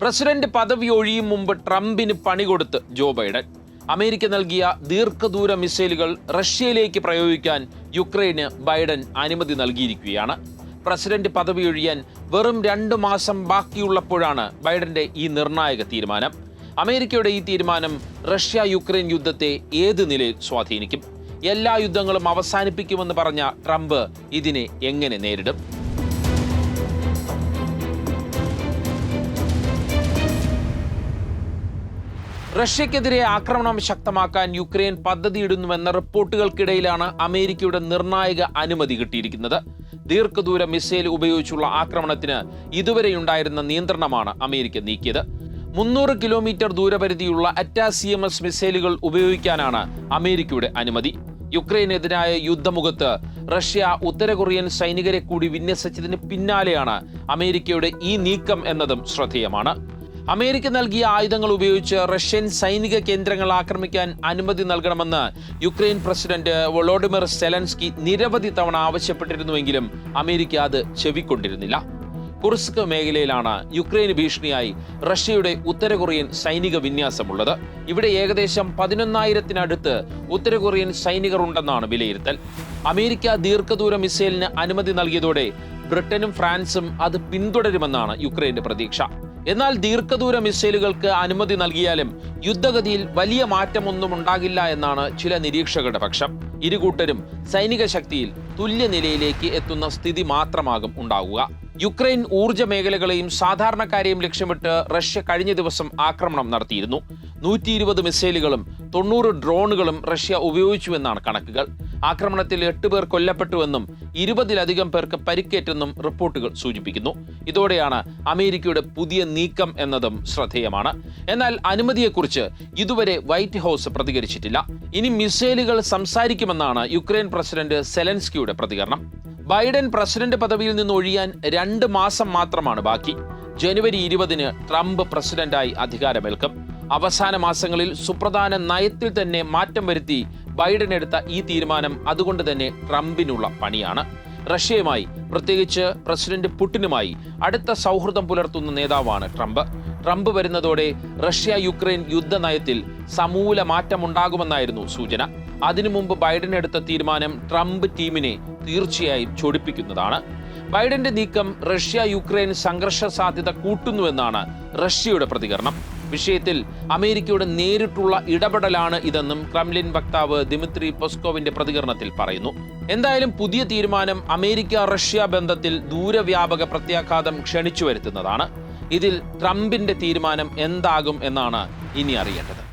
President പദവി ഒഴിയും മുമ്പ് ട്രംപിന് പണി കൊടുത്ത് ജോ ബൈഡൻ. അമേരിക്ക നൽകിയ ദീർഘദൂര മിസൈലുകൾ റഷ്യയിലേക്ക് പ്രയോഗിക്കാൻ യുക്രൈന് ബൈഡൻ അനുമതി നൽകിയിരിക്കുകയാണ്. പ്രസിഡന്റ് പദവി ഒഴിയാൻ വെറും രണ്ട് മാസം ബാക്കിയുള്ളപ്പോഴാണ് ബൈഡന്റെ ഈ നിർണായക തീരുമാനം. അമേരിക്കയുടെ ഈ തീരുമാനം റഷ്യ യുക്രൈൻ യുദ്ധത്തെ ഏത് നിലയിൽ സ്വാധീനിക്കും? എല്ലാ യുദ്ധങ്ങളും അവസാനിപ്പിക്കുമെന്ന് പറഞ്ഞ ട്രംപ് ഇതിനെ എങ്ങനെ നേരിടും? റഷ്യക്കെതിരെ ആക്രമണം ശക്തമാക്കാൻ യുക്രൈൻ പദ്ധതിയിടുന്നുവെന്ന റിപ്പോർട്ടുകൾക്കിടയിലാണ് അമേരിക്കയുടെ നിർണായക അനുമതി കിട്ടിയിരിക്കുന്നത്. ദീർഘദൂര മിസൈൽ ഉപയോഗിച്ചുള്ള ആക്രമണത്തിന് ഇതുവരെയുണ്ടായിരുന്ന നിയന്ത്രണമാണ് അമേരിക്ക നീക്കിയത്. മുന്നൂറ് കിലോമീറ്റർ ദൂരപരിധിയുള്ള അറ്റാസി എം എസ് മിസൈലുകൾ ഉപയോഗിക്കാനാണ് അമേരിക്കയുടെ അനുമതി. യുക്രൈനെതിരായ യുദ്ധമുഖത്ത് റഷ്യ ഉത്തര കൊറിയൻ സൈനികരെ കൂടി വിന്യസിച്ചതിന് പിന്നാലെയാണ് അമേരിക്കയുടെ ഈ നീക്കം എന്നതും ശ്രദ്ധേയമാണ്. അമേരിക്ക നൽകിയ ആയുധങ്ങൾ ഉപയോഗിച്ച് റഷ്യൻ സൈനിക കേന്ദ്രങ്ങൾ ആക്രമിക്കാൻ അനുമതി നൽകണമെന്ന് യുക്രൈൻ പ്രസിഡന്റ് വൊളോഡിമിർ സെലൻസ്കി നിരവധി തവണ ആവശ്യപ്പെട്ടിരുന്നുവെങ്കിലും അമേരിക്ക അത് ചെവിക്കൊണ്ടിരുന്നില്ല. കുർസ്ക് മേഖലയിലാണ് യുക്രൈന് ഭീഷണിയായി റഷ്യയുടെ ഉത്തര കൊറിയൻ സൈനിക വിന്യാസമുള്ളത്. ഇവിടെ ഏകദേശം പതിനൊന്നായിരത്തിനടുത്ത് ഉത്തര കൊറിയൻ സൈനികർ ഉണ്ടെന്നാണ് വിലയിരുത്തൽ. അമേരിക്ക ദീർഘദൂര മിസൈലിന് അനുമതി നൽകിയതോടെ ബ്രിട്ടനും ഫ്രാൻസും അത് പിന്തുടരുമെന്നാണ് യുക്രൈന്റെ പ്രതീക്ഷ. എന്നാൽ ദീർഘദൂര മിസൈലുകൾക്ക് അനുമതി നൽകിയാലും യുദ്ധഗതിയിൽ വലിയ മാറ്റമൊന്നും ഉണ്ടാകില്ല എന്നാണ് ചില നിരീക്ഷകരുടെ പക്ഷം. ഇരുകൂട്ടരും സൈനിക ശക്തിയിൽ തുല്യ നിലയിലേക്ക് എത്തുന്ന സ്ഥിതി മാത്രമാകും ഉണ്ടാവുക. യുക്രൈൻ ഊർജ മേഖലകളെയും സാധാരണക്കാരെയും ലക്ഷ്യമിട്ട് റഷ്യ കഴിഞ്ഞ ദിവസം ആക്രമണം നടത്തിയിരുന്നു. നൂറ്റി മിസൈലുകളും തൊണ്ണൂറ് ഡ്രോണുകളും റഷ്യ ഉപയോഗിച്ചുവെന്നാണ് കണക്കുകൾ. ആക്രമണത്തിൽ എട്ട് പേർ കൊല്ലപ്പെട്ടുവെന്നും ഇരുപതിലധികം പേർക്ക് പരിക്കേറ്റെന്നും റിപ്പോർട്ടുകൾ സൂചിപ്പിക്കുന്നു. ഇതോടെയാണ് അമേരിക്കയുടെ പുതിയ നീക്കം എന്നതും ശ്രദ്ധേയമാണ്. എന്നാൽ അനുമതിയെക്കുറിച്ച് ഇതുവരെ വൈറ്റ് ഹൗസ് പ്രതികരിച്ചിട്ടില്ല. ഇനി മിസൈലുകൾ സംസാരിക്കുമെന്നാണ് യുക്രൈൻ പ്രസിഡന്റ് സെലൻസ്കിയുടെ പ്രതികരണം. ബൈഡൻ പ്രസിഡന്റ് പദവിയിൽ നിന്ന് ഒഴിയാൻ രണ്ട് മാസം മാത്രമാണ് ബാക്കി. ജനുവരി ഇരുപതിന് ട്രംപ് പ്രസിഡന്റായി അധികാരമേൽക്കും. അവസാന മാസങ്ങളിൽ സുപ്രധാന നയത്തിൽ തന്നെ മാറ്റം വരുത്തി ബൈഡൻ എടുത്ത ഈ തീരുമാനം അതുകൊണ്ട് തന്നെ ട്രംപിനുള്ള പണിയാണ്. റഷ്യയുമായി പ്രത്യേകിച്ച് പ്രസിഡന്റ് പുടിനുമായി അടുത്ത സൗഹൃദം പുലർത്തുന്ന നേതാവാണ് ട്രംപ്. ട്രംപ് വരുന്നതോടെ റഷ്യ യുക്രൈൻ യുദ്ധനയത്തിൽ സമൂല മാറ്റമുണ്ടാകുമെന്നായിരുന്നു സൂചന. അതിനു മുമ്പ് ബൈഡൻ എടുത്ത തീരുമാനം ട്രംപ് ടീമിനെ തീർച്ചയായും ചൊടിപ്പിക്കുന്നതാണ്. ബൈഡന്റെ നീക്കം റഷ്യ യുക്രൈൻ സംഘർഷ സാധ്യത കൂട്ടുന്നുവെന്നാണ് റഷ്യയുടെ പ്രതികരണം. വിഷയത്തിൽ അമേരിക്കയുടെ നേരിട്ടുള്ള ഇടപെടലാണ് ഇതെന്നും ക്രംലിൻ വക്താവ് ദിമിത്രി പൊസ്കോവിന്റെ പ്രതികരണത്തിൽ പറയുന്നു. എന്തായാലും പുതിയ തീരുമാനം അമേരിക്ക റഷ്യ ബന്ധത്തിൽ ദൂരവ്യാപക പ്രത്യാഘാതം ക്ഷണിച്ചു വരുത്തുന്നതാണ്. ഇതിൽ ട്രംപിന്റെ തീരുമാനം എന്താകും എന്നാണ് ഇനി അറിയേണ്ടത്.